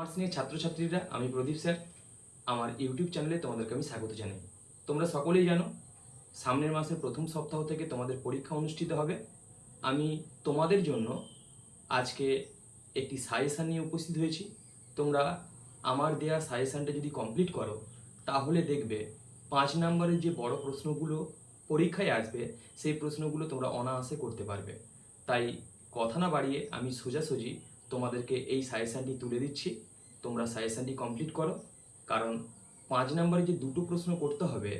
আমার স্নেহের ছাত্রছাত্রীরা, আমি প্রদীপ স্যার, আমার ইউটিউব চ্যানেলে তোমাদেরকে আমি স্বাগত জানাই। তোমরা সকলেই জানো, সামনের মাসের প্রথম সপ্তাহ থেকে তোমাদের পরীক্ষা অনুষ্ঠিত হবে। আমি তোমাদের জন্য আজকে একটি সাজেশান নিয়ে উপস্থিত হয়েছি। তোমরা আমার দেয়া সাজেশানটা যদি কমপ্লিট করো, তাহলে দেখবে পাঁচ নম্বরের যে বড় প্রশ্নগুলো পরীক্ষায় আসবে, সেই প্রশ্নগুলো তোমরা অনায়াসে করতে পারবে। তাই কথা না বাড়িয়ে আমি সোজাসুজি তোমাদেরকে এই সাজেশানটি তুলে দিচ্ছি। তোমরা সাজেশানটি কমপ্লিট করো। কারণ পাঁচ নম্বরে যে দুটো প্রশ্ন করতে হবে,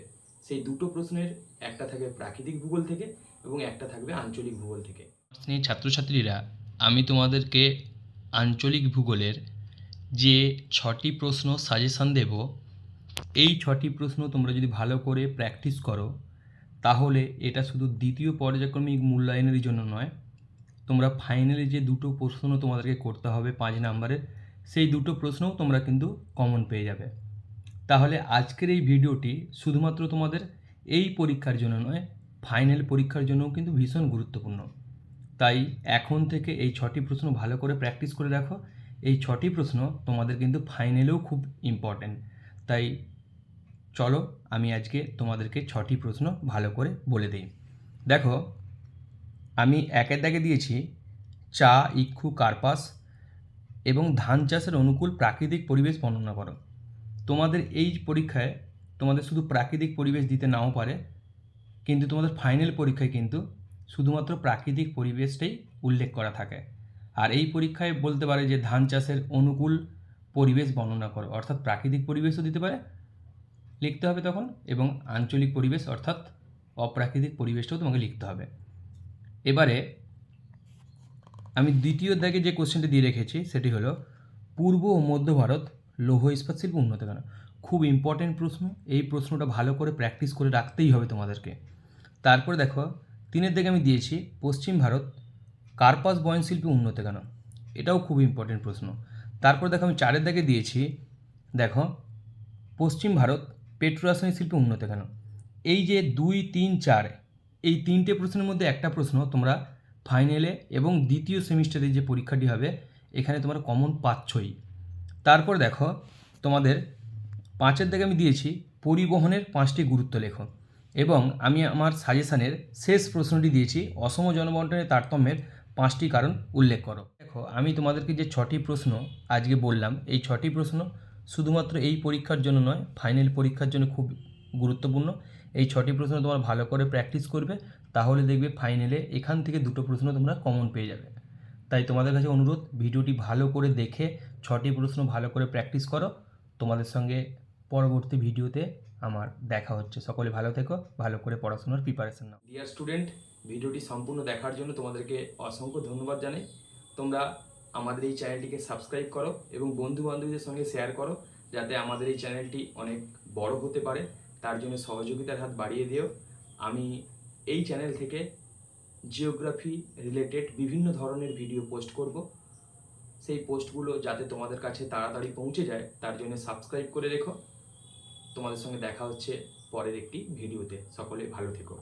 সেই দুটো প্রশ্নের একটা থাকবে প্রাকৃতিক ভূগোল থেকে এবং একটা থাকবে আঞ্চলিক ভূগোল থেকে। ছাত্রছাত্রীরা, আমি তোমাদেরকে আঞ্চলিক ভূগোলের যে ছটি প্রশ্ন সাজেশান দেব, এই ছটি প্রশ্ন তোমরা যদি ভালো করে প্র্যাকটিস করো, তাহলে এটা শুধু দ্বিতীয় পর্যায়ক্রমিক মূল্যায়নের জন্য নয় তোমরা ফাইনালে যে দুটো প্রশ্ন তোমাদেরকে করতে হবে পাঁচ নাম্বারের সেই দুটো প্রশ্নও তোমরা কিন্তু কমন পেয়ে যাবে। তাহলে আজকের এই ভিডিওটি শুধুমাত্র তোমাদের এই পরীক্ষার জন্য নয় ফাইনাল পরীক্ষার জন্যও কিন্তু ভীষণ গুরুত্বপূর্ণ। তাই এখন থেকে এই ছটি প্রশ্ন ভালো করে প্র্যাকটিস করে রাখো এই ছটি প্রশ্ন তোমাদের কিন্তু ফাইনালেও খুব ইম্পর্ট্যান্ট তাই চলো আমি আজকে তোমাদেরকে ছটি প্রশ্ন ভালো করে বলে দিই। দেখো আমি একের দাগে দিয়েছি চা, ইক্ষু, কার্পাস এবং ধান চাষের অনুকূল প্রাকৃতিক পরিবেশ বর্ণনা করো। তোমাদের এই পরীক্ষায় তোমাদের শুধু প্রাকৃতিক পরিবেশ দিতে নাও পারে, কিন্তু তোমাদের ফাইনাল পরীক্ষায় কিন্তু শুধুমাত্র প্রাকৃতিক পরিবেশটাই উল্লেখ করা থাকে। আর এই পরীক্ষায় বলতে পারে যে ধান চাষের অনুকূল পরিবেশ বর্ণনা করো, অর্থাৎ প্রাকৃতিক পরিবেশও দিতে পারে, লিখতে হবে তখন, এবং আঞ্চলিক পরিবেশ, অর্থাৎ অপ্রাকৃতিক পরিবেশটাও তোমাকে লিখতে হবে। এবারে আমি দ্বিতীয় দাগে যে কোশ্চেনটি দিয়ে রেখেছি, সেটি হলো পূর্ব ও মধ্য ভারত লৌহ ইস্পাত শিল্প উন্নত কেন? খুব ইম্পর্টেন্ট প্রশ্ন। এই প্রশ্নটা ভালো করে প্র্যাকটিস করে রাখতেই হবে তোমাদেরকে। তারপরে দেখো তিনের দিকে আমি দিয়েছি, পশ্চিম ভারত কার্পাস বয়ন শিল্পে উন্নত কেন? এটাও খুব ইম্পর্টেন্ট প্রশ্ন। তারপর দেখো, আমি চারের দিকে দিয়েছি, দেখো, পশ্চিম ভারত পেট্রোরাসায়নিক শিল্পে উন্নত কেন? এই যে দুই, তিন, চার এই তিনটে প্রশ্নের মধ্যে একটা প্রশ্ন তোমরা ফাইনালে এবং দ্বিতীয় সেমিস্টারে যে পরীক্ষাটি হবে, এখানে তোমরা কমন পাচ্ছই। তারপর দেখো, তোমাদের পাঁচের দিকে আমি দিয়েছি, পরিবহনের পাঁচটি গুরুত্ব লেখো এবং আমি আমার সাজেশানের শেষ প্রশ্নটি দিয়েছি, অসম জনবন্টনের তারতম্যের পাঁচটি কারণ উল্লেখ করো। দেখো, আমি তোমাদেরকে যে ছটি প্রশ্ন আজকে বললাম, এই ছটি প্রশ্ন শুধুমাত্র এই পরীক্ষার জন্য নয় ফাইনাল পরীক্ষার জন্য খুব গুরুত্বপূর্ণ। এই ছটি প্রশ্ন তোমরা ভালো করে প্র্যাকটিস করবে, তাহলে দেখবে ফাইনালে এখান থেকে দুটো প্রশ্ন তোমরা কমন পেয়ে যাবে। তাই তোমাদের কাছে অনুরোধ, ভিডিওটি ভালো করে দেখে ছটি প্রশ্ন ভালো করে প্র্যাকটিস করো। তোমাদের সঙ্গে পরবর্তী ভিডিওতে আমার দেখা হচ্ছে। সকলে ভালো থেকো, ভালো করে পড়াশোনার প্রিপারেশন নাও। ডিয়ার স্টুডেন্ট ভিডিওটি সম্পূর্ণ দেখার জন্য তোমাদেরকে অসংখ্য ধন্যবাদ জানাই। তোমরা আমাদের এই চ্যানেলটিকে সাবস্ক্রাইব করো এবং বন্ধু বান্ধবীদের সঙ্গে শেয়ার করো, যাতে আমাদের এই চ্যানেলটি অনেক বড় হতে পারে। তার জন্য সহযোগিতার হাত বাড়িয়ে দিও। আমি এই চ্যানেল থেকে জিওগ্রাফি রিলেটেড বিভিন্ন ধরনের ভিডিও পোস্ট করব। সেই পোস্টগুলো যাতে তোমাদের কাছে তাড়াতাড়ি পৌঁছে যায়, তার জন্য সাবস্ক্রাইব করে রেখো। তোমাদের সঙ্গে দেখা হচ্ছে পরের একটি ভিডিওতে সকলে ভালো থেকো।